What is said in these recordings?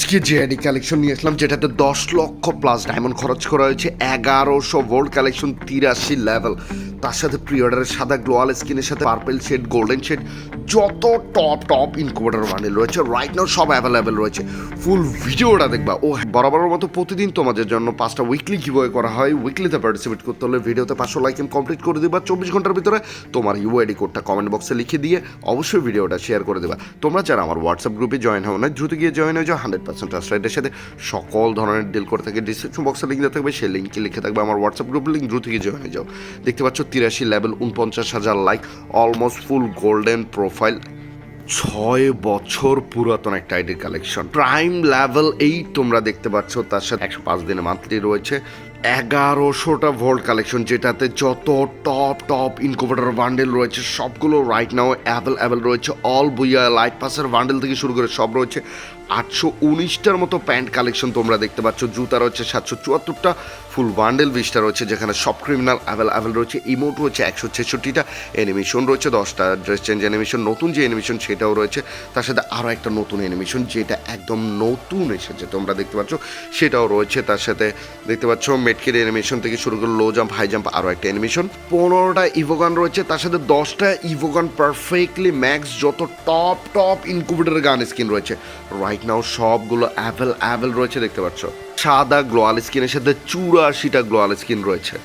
আজকে যে ID collection নিয়ে আসলাম যেটাতে দশ লক্ষ প্লাস ডায়মন্ড খরচ করা হয়েছে এগারোশো ভোল্ট কালেকশন তিরাশি লেভেল তার সাথে প্রি অর্ডারের সাদা গ্লোয়াল স্কিনের সাথে পার্পেল শেড গোল্ডেন শেড যত টপ টপ ইনকুবেটার বান্ডেল রয়েছে রাইট নাও সব অ্যাভেলেবেল রয়েছে। ফুল ভিডিওটা দেখবা। ও হ্যাঁ, বরাবরের মতো প্রতিদিন তোমাদের জন্য পাঁচটা উইকলি কীভাবে করা হয়। উইকলিতে পার্টিসিপেট করতে হলে ভিডিওতে পাঁচশো লাইক কমপ্লিট করে দিবা। চব্বিশ ঘণ্টার ভিতরে তোমার ইউআইডি কোডটা কমেন্ট বক্সে লিখে দিয়ে অবশ্যই ভিডিওটা শেয়ার করে দেবা। তোমরা যারা আমার হোয়াটসঅ্যাপ গ্রুপে জয়েন হও না দ্রুত গিয়ে জয়েন হয়ে যাও হান্ড্রেড পার্সেন্ট ট্রাস্টের সাথে সকল ধরনের ডিল করে থাকে ডিসক্রিপশন বক্সে লিঙ্ক দেওয়া থাকবে, সেই লিঙ্কে লিখে থাকবে আমার হোয়াটসঅ্যাপ গ্রুপ লিঙ্ক দ্রুত গিয়ে জয়েন হয়ে যাও। দেখতে পাচ্ছ তিরাশি লেভেল উনপঞ্চাশ হাজার like almost full golden profile ছয় বছর পুরাতন একটা আইডির কালেকশন প্রাইম লেভেল এই তোমরা দেখতে পাচ্ছ, তার সাথে একশো পাঁচ দিনে মান্থলি রয়েছে। এগারোশোটা ভোল্ট কালেকশন যেটাতে যত টপ টপ ইনকুবেটার বান্ডেল রয়েছে, সবগুলো রাইট নাও অ্যাভেল অ্যাভেল রয়েছে। অল বুইয়া লাইট পাসের বান্ডেল থেকে শুরু করে সব রয়েছে। আটশো উনিশটার মতো প্যান্ট কালেকশন তোমরা দেখতে পাচ্ছ। জুতা রয়েছে সাতশো চুয়াত্তরটা, ফুল বান্ডেল বিশটা রয়েছে যেখানে সব ক্রিমিনাল অ্যাভেল অ্যাভেল রয়েছে। ইমোট রয়েছে একশো ছেষট্টিটা অ্যানিমেশন রয়েছে দশটা ড্রেস চেঞ্জ অ্যানিমেশন নতুন যে অ্যানিমেশন সেটাও রয়েছে। তার সাথে আরও একটা নতুন অ্যানিমেশন যেটা একদম নতুন এসেছে, তোমরা দেখতে পাচ্ছ। সেটাও রয়েছে তার সাথে, দেখতে পাচ্ছ মেটকের অ্যানিমেশন থেকে শুরু করে লো জাম্প হাই জাম্প আরও একটা অ্যানিমেশন পনেরোটা ইভোগান রয়েছে, তার সাথে দশটা ইভোগান পারফেক্টলি ম্যাক্স যত top top incubator gun skin রয়েছে। রাইট নাও সবগুলো অ্যাভেল অ্যাভেল রয়েছে, দেখতে পাচ্ছ। সাদা গ্লোয়াল স্কিনের সাথে চুরাশিটা গ্লোয়াল স্কিন রয়েছে।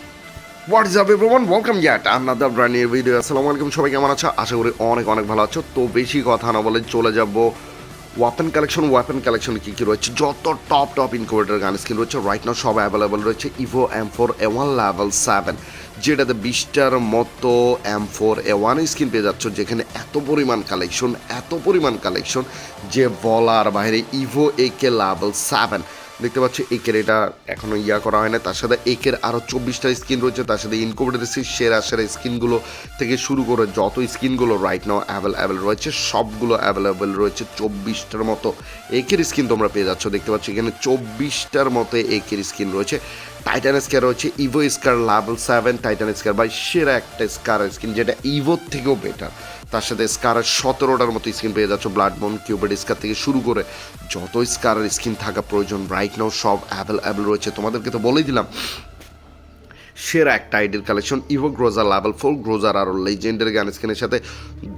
What is up everyone welcome yet another brand new video আসসালামু আলাইকুম সবাই কেমন আছো? আশা করি অনেক অনেক ভালো আছো। তো বেশি কথা না বলে চলে যাব। ওয়াপেন কালেকশন ওয়াপেন কালেকশন কী কী রয়েছে? যত top top incubator gun skin রয়েছে রাইট নাও সব অ্যাভেলেবল রয়েছে। Evo M four A one level seven যেটাতে বিশটার মতো M four A one screen পেয়ে যাচ্ছ, যেখানে এত পরিমাণ কালেকশন এত পরিমাণ কালেকশন যে বলার বাইরে evo A K level seven দেখতে পাচ্ছ একের এটা এখনও ইয়া করা হয় না। তার সাথে একের আরও চব্বিশটা স্কিন রয়েছে। তার সাথে ইনকুবেটার সেরা সেরা স্কিনগুলো থেকে শুরু করে যত স্কিনগুলো রাইট নাও অ্যাভেলেবেল রয়েছে, সবগুলো অ্যাভেলেবেল রয়েছে। চব্বিশটার মতো একের স্কিন তোমরা পেয়ে যাচ্ছ। দেখতে পাচ্ছ, এখানে চব্বিশটার মতো একের স্কিন রয়েছে। টাইটান স্কার রয়েছে evo scar level seven titan scar by সেরা একটা স্কার স্কিন যেটা ইভোর থেকেও বেটার তার সাথে স্কারের সতেরোটার মতো স্কিন পেয়ে যাচ্ছ ব্লাড বোন কিউবেড স্কার থেকে শুরু করে যত স্কারের স্কিন থাকা প্রয়োজন রাইট নাও সব অ্যাভেল রয়েছে। তোমাদেরকে তো বলেই দিলাম সেরা একটা আইডির কালেকশন ইভো গ্রোজার লেভেল ফোর গ্রোজার আরও লেজেন্ডের গান স্কিনের সাথে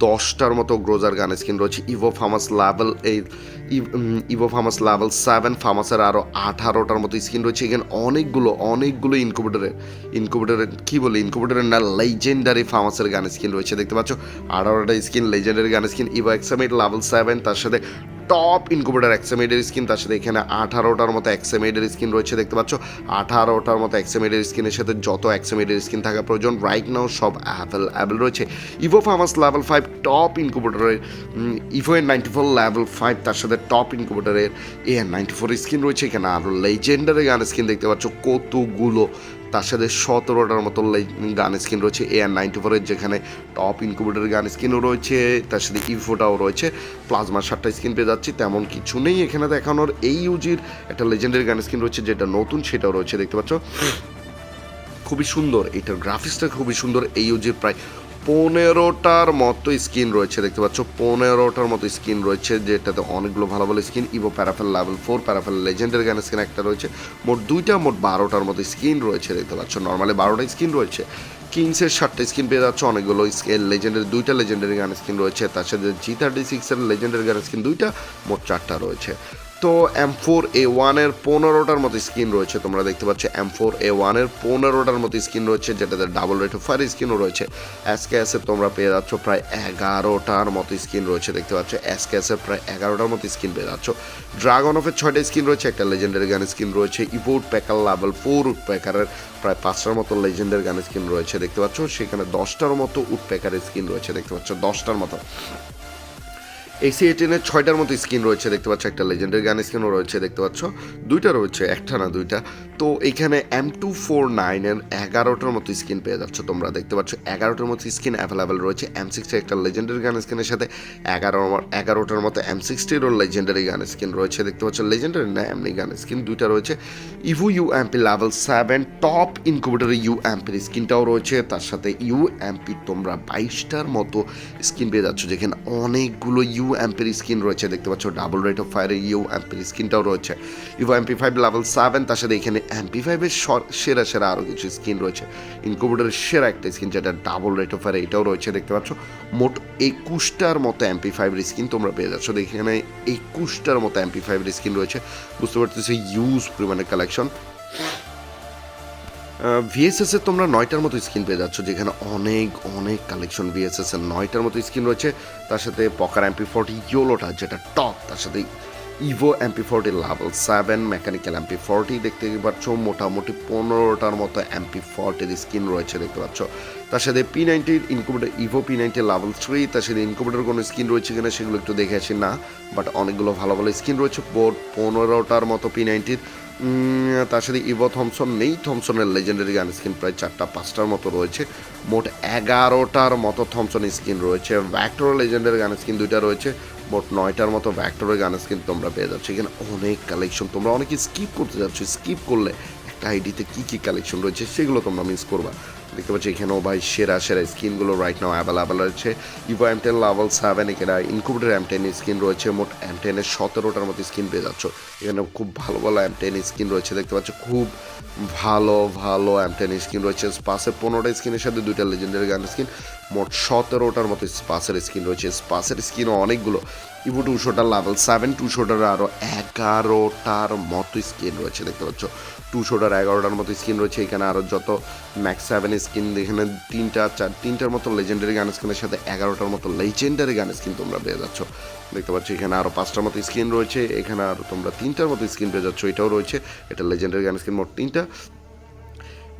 দশটার মতো গ্রোজার গান স্কিন রয়েছে। ইভো ফামাস লেভেল এই ইভো ফামাস লেভেল সেভেন ফামাসের আরও আঠারোটার মতো স্কিন রয়েছে। এখানে অনেকগুলো অনেকগুলো ইনকুবেটারের ইনকুবেটারের কী বলে ইনকুবেটারের না লেজেন্ডারি ফামাসের গান স্কিন রয়েছে, দেখতে পাচ্ছ? আঠারোটা skin legendary gun skin evo X M eight level seven তার সাথে টপ ইনকুবেটার এক্সামেডের স্কিন তার সাথে এখানে আঠারোটার মতো এক্সামেডের স্কিন রয়েছে, দেখতে পাচ্ছ। আঠারোটার মতো এক্সামেডের স্কিনের সাথে যত এক্সামেডের স্কিন থাকা প্রয়োজন রাইট নাও সব অ্যাভেল অ্যাভেল রয়েছে। Evo FAMAS level five top ইনকুবেটারের evo এর নাইনটি ফোর লেভেল ফাইভ তার সাথে টপ ইনকুবেটারের এ নাইনটি ফোর স্কিন রয়েছে। এখানে আরও লেজেন্ডারি গান স্কিন দেখতে পাচ্ছ, কতগুলো তার সাথে সতেরোটার মতো গান স্কিন রয়েছে এ আর নাইনটি ফোরের যেখানে টপ ইনকুবেটার গান স্কিনও রয়েছে, তার সাথে ইফোটাও রয়েছে প্লাজমার সাতটা স্কিন পেয়ে যাচ্ছি, তেমন কিছু নেই এখানে দেখানোর, এই ইউজির একটা লেজেন্ডের গান স্কিন রয়েছে, যেটা নতুন, সেটাও রয়েছে, দেখতে পাচ্ছ? খুবই সুন্দর, এটার গ্রাফিক্সটা খুবই সুন্দর, এই ইউজির প্রায় পনেরোটার মতো স্কিন রয়েছে, দেখতে পাচ্ছ। পনেরোটার মতো স্কিন রয়েছে, যেটাতে অনেকগুলো ভালো ভালো skin evo parafal level four parafal লেজেন্ডের gun skin একটা রয়েছে। মোট দুইটা, মোট বারোটার মতো স্কিন রয়েছে, দেখতে পাচ্ছ। নর্মালি বারোটা স্কিন রয়েছে। কিংসের সাতটা স্কিন পেয়ে যাচ্ছে, অনেকগুলো লেজেন্ডের দুইটা লেজেন্ডারি গান স্কিন রয়েছে। তার সাথে জি থার্টি সিক্সের লেজেন্ডারি গান স্কিন দুইটা, মোট চারটা রয়েছে। তো এম ফোর এ ওয়ানের পনেরোটার মতো স্কিন রয়েছে। তোমরা দেখতে পাচ্ছ এম ফোর এ ওয়ানের পনেরোটার মতো স্কিন রয়েছে, যেটাতে ডাবল রেট ফায়ার স্কিনও রয়েছে। এসকে এসে তোমরা পেয়ে যাচ্ছ প্রায় এগারোটার মতো স্কিন রয়েছে। দেখতে পাচ্ছ এসকে এসে প্রায় এগারোটার মতো স্কিন পেয়ে যাচ্ছ। ড্রাগন অফের ছয়টা স্কিন রয়েছে, একটা লেজেন্ডারি গান স্কিন রয়েছে ইভোট প্যাকার লেভেল ফোর প্যাকারের প্রায় পাঁচটার মতো লেজেন্ডের গান স্কিন রয়েছে। দেখতে পাচ্ছ সেখানে দশটার মতো উড প্যাকারের স্কিন রয়েছে। দেখতে পাচ্ছ দশটার মতো। এসি এইটিনের ছয়টার মতো স্কিন রয়েছে, দেখতে পাচ্ছ, একটা লেজেন্ডের গান স্কিনও রয়েছে, দেখতে পাচ্ছ। দুইটা রয়েছে, একটা না দুইটা। তো এখানে এম টু ফোর নাইনের এগারোটার মতো স্কিন পেয়ে যাচ্ছ তোমরা, দেখতে পাচ্ছ, এগারোটার মতো স্কিন অ্যাভেলেবেল রয়েছে। এম সিক্সটি একটা লেজেন্ডারি গান স্কিনের সাথে এগারো, এগারোটার মতো এম সিক্সটিরও লেজেন্ডারি গান স্কিন রয়েছে, দেখতে পাচ্ছ লেজেন্ডারি না এমনি গান স্কিন, দুইটা রয়েছে। Evo U MP level seven top incubator U এমপির স্কিনটাও রয়েছে, তার সাথে ইউ এমপি তোমরা বাইশটার মতো স্কিন পেয়ে যাচ্ছ, যেখানে অনেকগুলো ইউ ইউ অ্যাম্পের স্কিন রয়েছে, দেখতে পাচ্ছ ডাবল রেট অফ ফায়ারের ইউ অ্যাম্পের স্কিনটাও রয়েছে। Evo MP five level seven তার সাথে এখানে এমপি ফাইভের সেরা সেরা আরও কিছু স্কিন রয়েছে। ইনকুবেটারের সেরা একটা স্কিন যেটা ডাবল রেট অফ ফায়ার এটাও রয়েছে, দেখতে পাচ্ছ। মোট একুশটার মতো এমপি ফাইভের স্কিন তোমরা পেয়ে যাচ্ছ। এখানে একুশটার মতো এমপি ফাইভের স্কিন রয়েছে। বুঝতে পারতেছি ইউজ পরিমাণের কালেকশন ভিএসএস তোমরা নয়টার মতো স্কিন পেয়ে যাচ্ছ, যেখানে অনেক অনেক কালেকশন ভিএসএস এর নয়টার মতো স্ক্রিন রয়েছে। তার সাথে পকার এমপি ফোরটি ইয়োলোটা যেটা টপ তার সাথে evo MP forty level seven mechanical MP forty দেখতে পাচ্ছ, মোটামুটি পনেরোটার মতো এমপি ফোরটির স্কিন রয়েছে দেখতে পাচ্ছ। তার সাথে P নাইনটির incubator evo P ninety level three তার সাথে ইনকুবেটার কোনো স্কিন রয়েছে কিনা সেগুলো একটু দেখে আসি না বাট অনেকগুলো ভালো ভালো স্কিন রয়েছে। বোর্ড পনেরোটার মতো পি নাইনটির তার সাথে ইভো থমসন নেই। থমসনের লেজেন্ডারি গান স্কিন প্রায় চারটা, পাঁচটার মতো রয়েছে। মোট এগারোটার মতো থমসন স্কিন রয়েছে। ভ্যাক্টর লেজেন্ডারি গান স্কিন দুইটা রয়েছে। মোট নয়টার মতো ভ্যাক্টরের গান স্কিন তোমরা পেয়ে যাচ্ছ। এখানে অনেক কালেকশন তোমরা অনেকে স্কিপ করতে যাচ্ছ। স্কিপ করলে একটা আইডিতে কী কী কালেকশন রয়েছে, সেগুলো তোমরা মিস করবা। দেখতে পাচ্ছি এখানেও ভাই সেরা সেরা স্কিনগুলো রাইট নাও অ্যাভেলেবেল রয়েছে। Evo M ten level seven এখানে ইনকুবেটার এম টেন স্কিন রয়েছে। মোট এম টেনের সতেরোটার মতো স্কিন পেয়ে যাচ্ছ। এখানে খুব ভালো ভালো এম টেন স্কিন রয়েছে। দেখতে পাচ্ছ খুব ভালো ভালো এম টেন স্কিন রয়েছে। স্পাসের পনেরোটা স্কিনের সাথে দুইটা লেজেন্ডারি গান স্কিন মোট সতেরোটার মতো স্পাসের স্কিন রয়েছে। স্পাসের স্কিনও অনেকগুলো। ইভো টুশোটার লেভেল সেভেন টুশোটার আরও এগারোটার মতো স্কিন রয়েছে, দেখতে পাচ্ছ? টুশোটার এগারোটার মতো স্কিন রয়েছে, এখানে আরও যত ম্যাক্স সেভেন স্কিন এখানে তিনটা, চার, তিনটার মতো লেজেন্ডারি গান স্কিনের সাথে এগারোটার মতো লেজেন্ডারি গান স্কিন তোমরা পেয়ে যাচ্ছ। দেখতে পাচ্ছ, এখানে আরও পাঁচটার মতো স্কিন রয়েছে, এখানে আরও তোমরা তিনটার মতো স্কিন পেয়ে যাচ্ছ, এটাও রয়েছে, এটা লেজেন্ডারি গান স্কিন মোট তিনটা।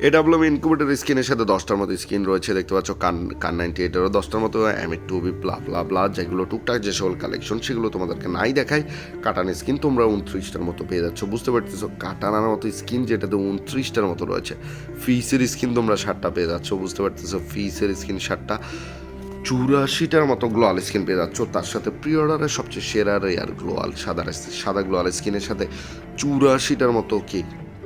এডাব্লিউএম ইনকুবেটার স্কিনের সাথে দশটার মতো স্কিন রয়েছে, দেখতে পাচ্ছ, কান কান নাইনটি এইটেরও দশটার মতো এম টু বি প্লা প্লা প্লা যেগুলো টুকটাক যে সকল কালেকশন সেগুলো তোমাদেরকে নাই দেখায়। কাটান স্কিন তোমরা উনত্রিশটার মতো পেয়ে যাচ্ছ, বুঝতে পারতেছো? কাটানার মতো স্কিন যেটাতে উনত্রিশটার মতো রয়েছে। ফিসের স্কিন তোমরা ষাটটা পেয়ে যাচ্ছ, বুঝতে পারতেছো? ফিসের স্কিন ষাটটা চুরাশিটার মতো গ্লোয়াল স্কিন পেয়ে যাচ্ছ। তার সাথে প্রি অর্ডারের সবচেয়ে সেরা রেয়ার গ্লোয়াল সাদা সাদা গ্লোয়াল স্কিনের সাথে চুরাশিটার মতো কি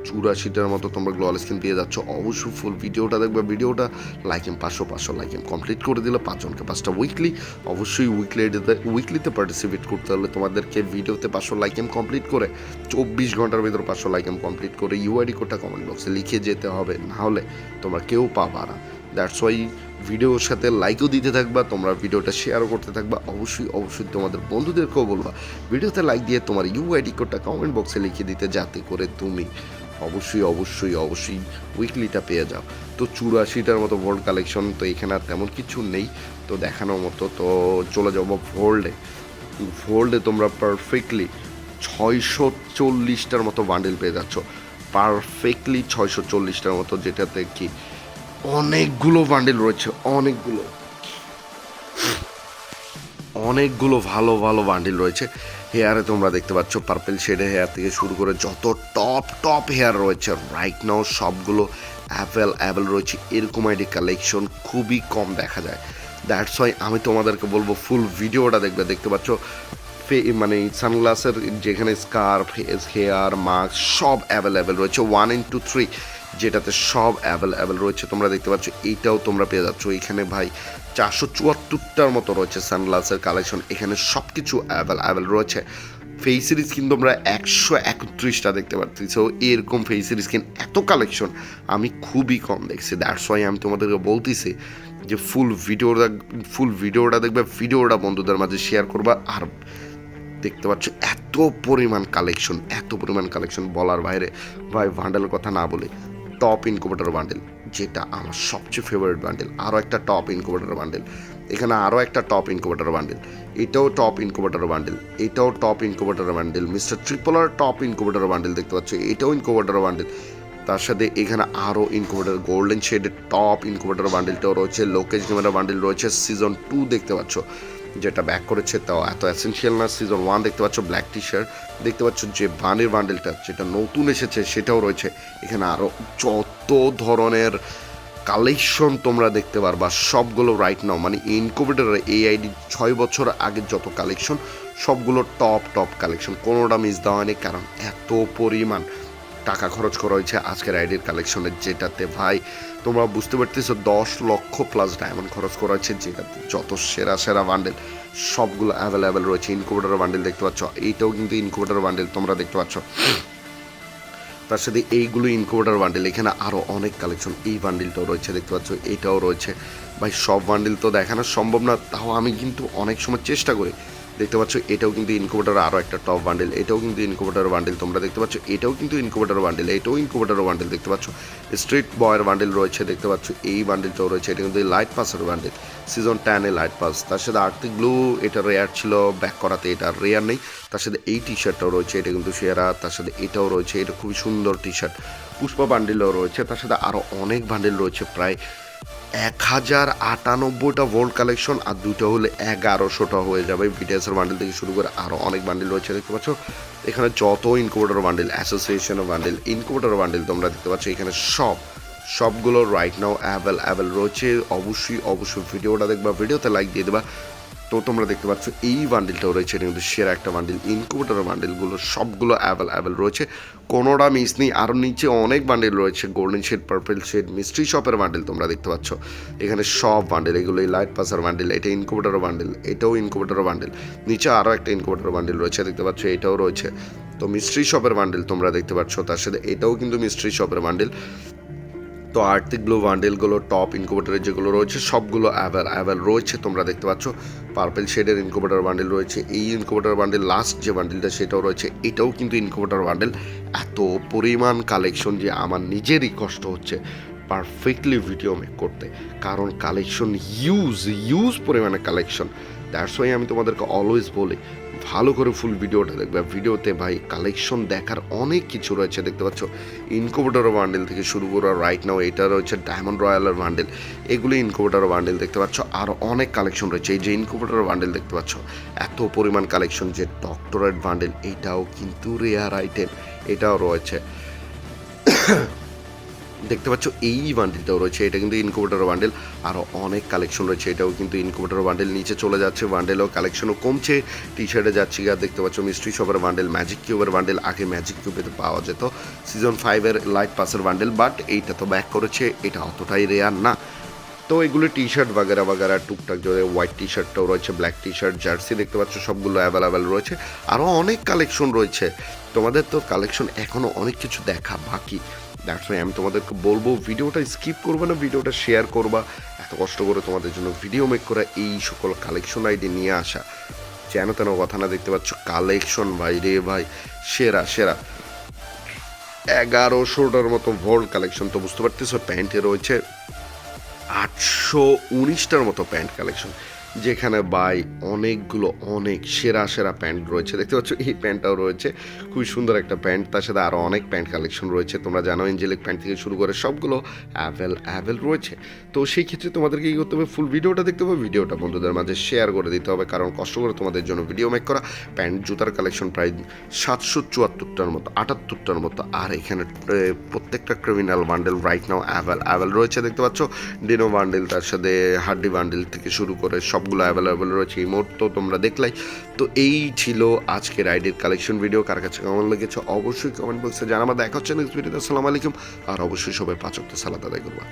চুরাশিটার মতো তোমরা গ্লোয়াল স্কিন পেয়ে যাচ্ছ। অবশ্যই ফুল ভিডিওটা দেখবে। ভিডিওটা লাইক এম, পাঁচশো পাঁচশো লাইক এম কমপ্লিট করে দিলে পাঁচজনকে পাঁচটা উইকলি অবশ্যই উইকলি উইকলিতে পার্টিসিপেট করতে হলে তোমাদেরকে ভিডিওতে পাঁচশো লাইক এম কমপ্লিট করে, চব্বিশ ঘণ্টার ভিতর পাঁচশো লাইক এম কমপ্লিট করে ইউআইডি কোডটা কমেন্ট বক্সে লিখে যেতে হবে। নাহলে তোমরা কেউ পাবা না। দ্যাটস ওয়াই ভিডিওর সাথে লাইকও দিতে থাকবা, তোমরা ভিডিওটা শেয়ারও করতে থাকবা। অবশ্যই অবশ্যই তোমাদের বন্ধুদেরকেও বলবা। ভিডিওতে লাইক দিয়ে তোমার ইউআইডি কোডটা কমেন্ট বক্সে লিখে দিতে যাতে করে তুমি অবশ্যই অবশ্যই অবশ্যই উইকলিটা পেয়ে যাও। তো চুরাশিটার মতো ভোল্ড কালেকশন তো এখানে আর তেমন কিছু নেই। তো দেখানোর মতো, তো চলে যাব ভোল্ডে ভোল্ডে তোমরা পারফেক্টলি ছয়শো চল্লিশটার মতো বান্ডেল পেয়ে যাচ্ছ। পারফেক্টলি ছয়শো চল্লিশটার মতো, যেটাতে কি অনেকগুলো বান্ডেল রয়েছে, অনেকগুলো। অনেকগুলো ভালো ভালো বান্ডিল রয়েছে। হেয়ারে তোমরা দেখতে পাচ্ছ পার্পেল শেডের হেয়ার থেকে শুরু করে যত টপ টপ হেয়ার রয়েছে রাইট নাও সবগুলো অ্যাভেল অ্যাভেল রয়েছে। এরকম আইডি কালেকশন খুবই কম দেখা যায়। দ্যাটস ওয়াই আমি তোমাদেরকে বলব ফুল ভিডিওটা দেখবে। দেখতে পাচ্ছ মানে সানগ্লাসের যেখানে স্কার্ফ হেয়ার মাস্ক সব অ্যাভেলেবেল রয়েছে। ওয়ান ইন্টু থ্রি যেটাতে সব অ্যাভেলেবেল রয়েছে। তোমরা দেখতে পাচ্ছ এইটাও তোমরা পেয়ে যাচ্ছ। এখানে ভাই চারশো চুয়াত্তরটার মতো রয়েছে সানগ্লাসের কালেকশন এখানে সব কিছু অ্যাভেলেবেল রয়েছে। ফেস সিরিজ স্কিন তোমরা একশো একত্রিশটা দেখতে পাচ্ছ এরকম ফেস সিরিজ স্কিন এত কালেকশন আমি খুবই কম দেখছি। দ্যাটস ওয়াই আমি তোমাদেরকে বলতেছি যে ফুল ভিডিওটা ফুল ভিডিওটা দেখবে ভিডিওটা বন্ধুদের মাঝে শেয়ার করবা। আর দেখতে পাচ্ছ এত পরিমাণ কালেকশন এত পরিমাণ কালেকশন বলার বাইরে। ভাই ভান্ডেলের কথা না বলে। টপ ইনকুবেটর বান্ডেল যেটা আমার সবচেয়ে ফেভারিট বান্ডেল আরও একটা টপ ইনকুবেটর বান্ডেল এখানে আরও একটা টপ ইনকুবেটর বান্ডেল এটাও টপ ইনকুবেটর বান্ডেল এটাও top incubator bundle mister Tripler top incubator bundle দেখতে পাচ্ছ, এটাও ইনকুবেটর বান্ডেল তার সাথে এখানে আরও ইনকুবেটর গোল্ডেন শেডের টপ ইনকুবেটর বান্ডেলটাও রয়েছে লোকেশ গেমের বান্ডেল রয়েছে সিজন টু দেখতে পাচ্ছ। যেটা ব্যাক করেছে, তাও এত অ্যাসেন্সিয়াল না। সিজন ওয়ান দেখতে পাচ্ছ ব্ল্যাক টি শার্ট দেখতে পাচ্ছ যে বানের বান্ডেলটা যেটা নতুন এসেছে, সেটাও রয়েছে। এখানে আরও যত ধরনের কালেকশন তোমরা দেখতে পারবা, সবগুলো রাইট নাও মানে ইনকুবেটারের এই আইডি ছয় বছর আগের যত কালেকশন সবগুলো টপ টপ কালেকশন কোনোটা মিস দেওয়া হয়নি, কারণ এত পরিমাণ। টাকা খরচ করা হয়েছে আজকের আইডির কালেকশনের যেটাতে, ভাই, তোমরা বুঝতে পারতেছো, দশ লক্ষ প্লাস ডায়মন্ড খরচ করা হয়েছে, যেটাতে যত সেরা সেরা বান্ডেল সবগুলো অ্যাভেলেবেল রয়েছে। ইনকুবেটার বান্ডেল দেখতে পাচ্ছ, এইটাও কিন্তু ইনকুবেটার বান্ডেল তোমরা দেখতে পাচ্ছ। তার সাথে এইগুলো ইনকুবেটার বান্ডেল এখানে আরও অনেক কালেকশন এই বান্ডেলটাও রয়েছে, দেখতে পাচ্ছ, এটাও রয়েছে। ভাই, সব বান্ডেল তো দেখানো সম্ভব না, তাও আমি কিন্তু অনেক সময় চেষ্টা করি দেখতে পাচ্ছ, এটাও কিন্তু ইনকুবেটার আরও একটা টপ বান্ডেল এটাও কিন্তু ইনকুবেটার বান্ডেল তোমরা দেখতে পাচ্ছ, এটাও কিন্তু ইনকুবেটার বান্ডেল এটাও ইনকুবেটার বান্ডেল দেখতে পাচ্ছ স্ট্রিট বয়ের বান্ডেল রয়েছে, দেখতে পাচ্ছ, এই বান্ডেলটাও রয়েছে, এটা কিন্তু লাইট পাসের বান্ডেল সিজন টেনে লাইট পাস তার সাথে আর্থিক ব্লু এটা রেয়ার ছিল ব্যাক করাতে এটা রেয়ার নেই, তার সাথে এই টি শার্টটাও রয়েছে, এটা কিন্তু সেরা, তার সাথে এটাও রয়েছে, এটা খুবই সুন্দর টি শার্ট পুষ্পা বান্ডেলও রয়েছে, তার সাথে আরও অনেক বান্ডেল রয়েছে, প্রায় এক হাজার আটানব্বইটা ভোল্ট কালেকশন আর দুটো হলে এগারোশোটা হয়ে যাবে। বিটিএসের বান্ডেল থেকে শুরু করে আরও অনেক বান্ডেল রয়েছে, দেখতে পাচ্ছ? এখানে যত ইনকুবেটার বান্ডেল অ্যাসোসিয়েশনের বান্ডেল ইনকোভেটার বান্ডেল তোমরা দেখতে পাচ্ছ, এখানে সব, সবগুলো রাইট নাও অ্যাভেল অ্যাভেল রয়েছে। অবশ্যই অবশ্যই ভিডিওটা দেখবা, ভিডিওতে লাইক দিয়ে দেবা। তো তোমরা দেখতে পাচ্ছ, এই বান্ডিলটাও রয়েছে। এটা কিন্তু সেরা একটা বান্ডিল ইনকুবেটার বান্ডিলগুলো সবগুলো অ্যাভেল অ্যাভেল রয়েছে। কোনোটা মিস নেই। আরও নিচে অনেক বান্ডিল রয়েছে। Golden shade purple shade mystery শপের বান্ডিল তোমরা দেখতে পাচ্ছ। এখানে সব বান্ডিল এগুলো এই লাইট পাসার বান্ডিল এটা ইনকুবেটার বান্ডিল এটাও ইনকুবেটার বান্ডিল নিচে আরও একটা ইনকুবেটার বান্ডিল রয়েছে, দেখতে পাচ্ছ, এটাও রয়েছে। তো মিস্ট্রি শপের বান্ডিল তোমরা দেখতে পাচ্ছ, তার সাথে এটাও কিন্তু মিস্ট্রি শপের বান্ডিল তো আর্থিক গ্লো বান্ডেলগুলো টপ ইনকুবেটারের যেগুলো রয়েছে, সবগুলো অ্যাভেল অ্যাভেল রয়েছে, তোমরা দেখতে পাচ্ছ। পার্পেল শেডের ইনকুবেটার বান্ডেল রয়েছে। এই ইনকুবেটার বান্ডেল লাস্ট যে বান্ডেলটা, সেটাও রয়েছে। এটাও কিন্তু ইনকুবেটার বান্ডেল। এত পরিমাণ কালেকশন যে আমার নিজেরই কষ্ট হচ্ছে পারফেক্টলি ভিডিও মেক করতে। কারণ কালেকশন ইউজ ইউজ পরিমাণে কালেকশন দ্যাটস ওয়াই আমি তোমাদেরকে অলওয়েজ বলি ভালো করে ফুল ভিডিওটা দেখবে। ভিডিওতে ভাই কালেকশন দেখার অনেক কিছু রয়েছে, দেখতে পাচ্ছ? ইনকুবেটার বান্ডেল থেকে শুরু করে রাইট নাও এটা রয়েছে ডায়মন্ড রয়্যালের বান্ডেল এগুলো ইনকুবেটার বান্ডেল দেখতে পাচ্ছ, আর অনেক কালেকশন রয়েছে। এই যে ইনকুবেটার বান্ডেল দেখতে পাচ্ছ, এত পরিমাণ কালেকশন যে ডক্টরেট বান্ডেল এটাও কিন্তু রেয়ার আইটেম এটাও রয়েছে। দেখতে পাচ্ছ এই বান্ডেলটাও রয়েছে, এটা কিন্তু ইনকুবেটার বান্ডেল আরও অনেক কালেকশন রয়েছে, এটাও কিন্তু ইনকুবেটার বান্ডেল নিচে চলে যাচ্ছে বান্ডেলও কালেকশনও কমছে টি শার্টে যাচ্ছি গা, দেখতে পাচ্ছ মিস্ট্রি শপের বান্ডেল ম্যাজিক কিউবের বান্ডেল আগে ম্যাজিক কিউবেতে পাওয়া যেত সিজন ফাইভের লাইট পাসের বান্ডেল বাট এইটা তো ব্যাক করেছে, এটা অতটাই রেয়ার না। তো এগুলো টি শার্ট বাগেরা বাগেরা, টুকটাক জোরে হোয়াইট টি শার্টটাও রয়েছে ব্ল্যাক টি শার্ট জার্সি দেখতে পাচ্ছ, সবগুলো অ্যাভেলেবেল রয়েছে আরও অনেক কালেকশন রয়েছে। তোমাদের তো কালেকশন এখনও অনেক কিছু দেখা বাকি। দ্যাটস ওয়াই আমি তোমাদেরকে বলব, ভিডিওটা স্কিপ করবে না, ভিডিওটা শেয়ার করবা। এত কষ্ট করে তোমাদের জন্য ভিডিও মেক করা এই সকল কালেকশন আইডি নিয়ে আসা। যেন তেন কথা না দেখতে পাচ্ছ কালেকশন ভাই রে ভাই, সেরা সেরা। এগারোশোটার মতো ভোল্ট কালেকশন তো বুঝতে পারতেছো, প্যান্টে রয়েছে আটশো উনিশটার মতো প্যান্ট কালেকশন যেখানে বাই অনেকগুলো, অনেক সেরা সেরা প্যান্ট রয়েছে। দেখতে পাচ্ছ, এই প্যান্টটাও রয়েছে। খুবই সুন্দর একটা প্যান্ট। তার সাথে আরও অনেক প্যান্ট কালেকশন রয়েছে। তোমরা জানো এঞ্জেলিক প্যান্ট থেকে শুরু করে সবগুলো অ্যাভেল অ্যাভেল রয়েছে। তো সেই ক্ষেত্রে তোমাদেরকে কী করতে হবে? ফুল ভিডিওটা দেখতে হবে। ভিডিওটা বন্ধুদের মাঝে শেয়ার করে দিতে হবে। কারণ কষ্ট করে তোমাদের জন্য ভিডিও মেক করা। প্যান্ট, জুতার কালেকশন প্রায় সাতশো চুয়াত্তরটার মতো, আটাত্তরটার মতো। আর এখানে প্রত্যেকটা criminal bundle right now avail avail রয়েছে। দেখতে পাচ্ছ ডিনো বান্ডেল তার সাথে হাড্ডি বান্ডেল থেকে শুরু করে সবগুলো অ্যাভেলেবেল রয়েছে এই মুহূর্তে তোমরা দেখলাই তো এই ছিল আজকে রাইডের কালেকশন ভিডিও কার কাছে কেমন লেগেছে অবশ্যই কমেন্ট বক্সে জানাবা। দেখা হচ্ছে নেক্সট ভিডিওতে আসসালামু আলাইকুম। আর অবশ্যই সবাই পাঁচ অক্ট সালাদ আদায় করবা।